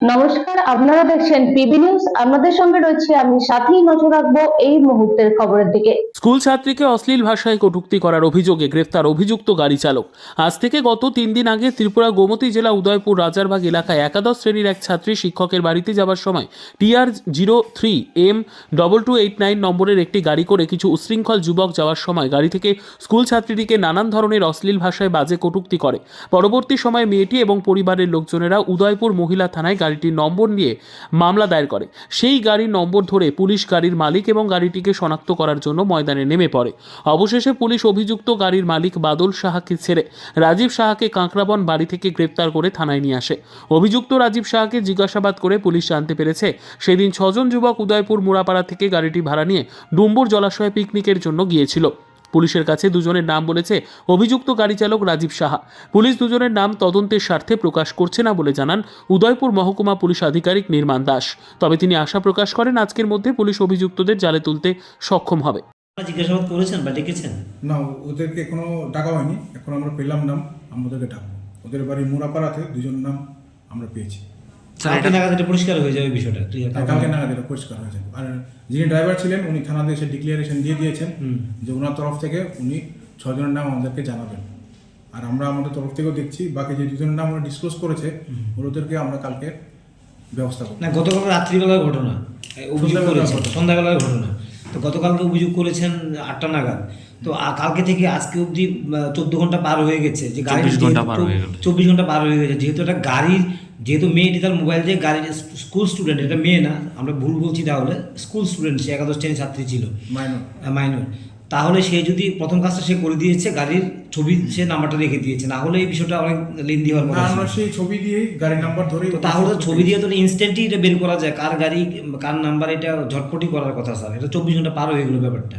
নমস্কার, আপনারা দেখছেন পিবি নিউজ। আপনাদের সঙ্গে রয়েছে আমি সাথেই নজর রাখব এই মুহূর্তের খবরের দিকে। স্কুল ছাত্রীকে অশ্লীল ভাষায় কটূক্তি করার অভিযোগে গ্রেফতার অভিযুক্ত গাড়ি চালক। আজ থেকে গত তিন দিন আগে ত্রিপুরা গোমতী জেলা উদয়পুর রাজারবাগ এলাকায় একাদশ শ্রেণির এক ছাত্রী শিক্ষকের বাড়িতে যাওয়ার সময় TR zero three M double two eight nine নম্বরের একটি গাড়ি করে কিছু উশৃঙ্খল যুবক যাওয়ার সময় গাড়ি থেকে স্কুল ছাত্রীটিকে নানান ধরনের অশ্লীল ভাষায় বাজে কটূক্তি করে। পরবর্তী সময়ে মেয়েটি এবং পরিবারের লোকজনেরা উদয়পুর মহিলা থানায় গাড়িটির নম্বর নিয়ে মামলা দায়ের করে। সেই গাড়ির নম্বর ধরে পুলিশ গাড়ির মালিক এবং গাড়িটিকে শনাক্ত করার জন্য ময়দানে নেমে পড়ে। অবশেষে পুলিশ অভিযুক্ত গাড়ির মালিক বাদল সাহাকে ছেড়ে রাজীব সাহাকে কাঁকড়াবন বাড়ি থেকে গ্রেপ্তার করে থানায় নিয়ে আসে। অভিযুক্ত রাজীব সাহাকে জিজ্ঞাসাবাদ করে পুলিশ জানতে পেরেছে, সেদিন ছজন যুবক উদয়পুর মুড়াপাড়া থেকে গাড়িটি ভাড়া নিয়ে ডুম্বুর জলাশয়ে পিকনিকের জন্য গিয়েছিল। পুলিশের কাছে দুজনের নাম বলেছে অভিযুক্ত গাড়ি চালক রাজীব সাহা। পুলিশ দুজনের নাম তদন্তের স্বার্থে প্রকাশ করছে না বলে জানান উদয়পুর মহকুমা পুলিশ আধিকারিক নির্মাণ দাস। তবে তিনি আশা প্রকাশ করেন আজকের মধ্যে পুলিশ অভিযুক্তদের জালে তুলতে সক্ষম হবে। জিজ্ঞাসাবাদ করেছেন বা ডেকেছেন? না ওদেরকে এখনও ডাকা হয়নি। এখন আমরা পেলাম নাম আমরা ওদেরকে ডাকবো। ওদের বাড়ি মোড়াপাড়াতে দুজন নাম আমরা পেয়েছি। কালকে নাগাদ এটা পরিষ্কার হয়ে যাবে বিষয়টা কালকে নাগাদ এটা পরিষ্কার হয়েছে আর যিনি ড্রাইভার ছিলেন উনি থানাতে এসে ডিক্লারেশন দিয়ে দিয়েছেন যে ওনার তরফ থেকে উনি ছজনের নাম আমাদেরকে জানাবেন। আর আমরা আমাদের তরফ থেকেও দেখছি বাকি যে দুজনের নাম ওরা ডিসক্লোজ করেছে ওদেরকে আমরা কালকে ব্যবস্থা করব। না গতকাল রাত্রিবেলার ঘটনা অভিযোগ সন্ধ্যাবেলার করেছেন ঘটনা। সন্ধ্যাবেলার ঘটনা। তো গতকালকে অভিযোগ করেছেন আটটা নাগাদ। তো কালকে থেকে আজকে অবধি চোদ্দ ঘণ্টা পার হয়ে গেছে যে গাড়ি ঘণ্টা পার হয়ে চব্বিশ ঘণ্টা পার হয়ে গেছে যেহেতু একটা গাড়ির যেহেতু মেয়েটি তার মোবাইল দিয়ে গাড়ির স্কুল স্টুডেন্ট এটা মেয়ে না আমরা ভুল বলছি তাহলে স্কুল স্টুডেন্ট সে একাদশ শ্রেণির ছাত্রী ছিল। মাইনর মাইনর তাহলে সে যদি প্রথম কাজটা সে করে দিয়েছে গাড়ির ছবি সে নাম্বারটা রেখে দিয়েছে না হলে এই বিষয়টা অনেক লেন্দি হওয়ার কথা। আমরা সেই ছবি দিয়েই গাড়ির নাম্বার ধরে তাহলে ছবি দিয়ে তো ইনস্ট্যান্টই এটা বের করা যায় কার গাড়ি কার নাম্বার এটা ঝটপটি করার কথা স্যার এটা চব্বিশ ঘণ্টা পার হয়ে গেলো ব্যাপারটা।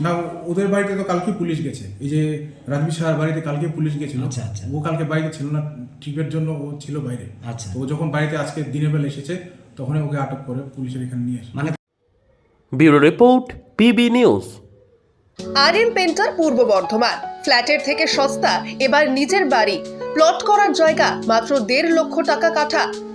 না ওদের বাড়িতে তো কালকে পুলিশ গেছে। এই যে রাজবি সাহার বাড়িতে কালকে পুলিশ গেছিল। আচ্ছা, আচ্ছা। ও কালকে বাড়িতে ছিল না ট্রিপের জন্য ও ছিল বাইরে। আচ্ছা। ও যখন বাড়িতে আজকে দিনের বেলা এসেছে তখনই ওকে আটক করে পুলিশের এখানে নিয়ে আসে। মানে bureau report PB news. R N painter Purba Bardhaman. ফ্ল্যাটের থেকে সস্তা এবার নিজের বাড়ি। প্লট করার জায়গা মাত্র দেড় লক্ষ টাকা কাঠা।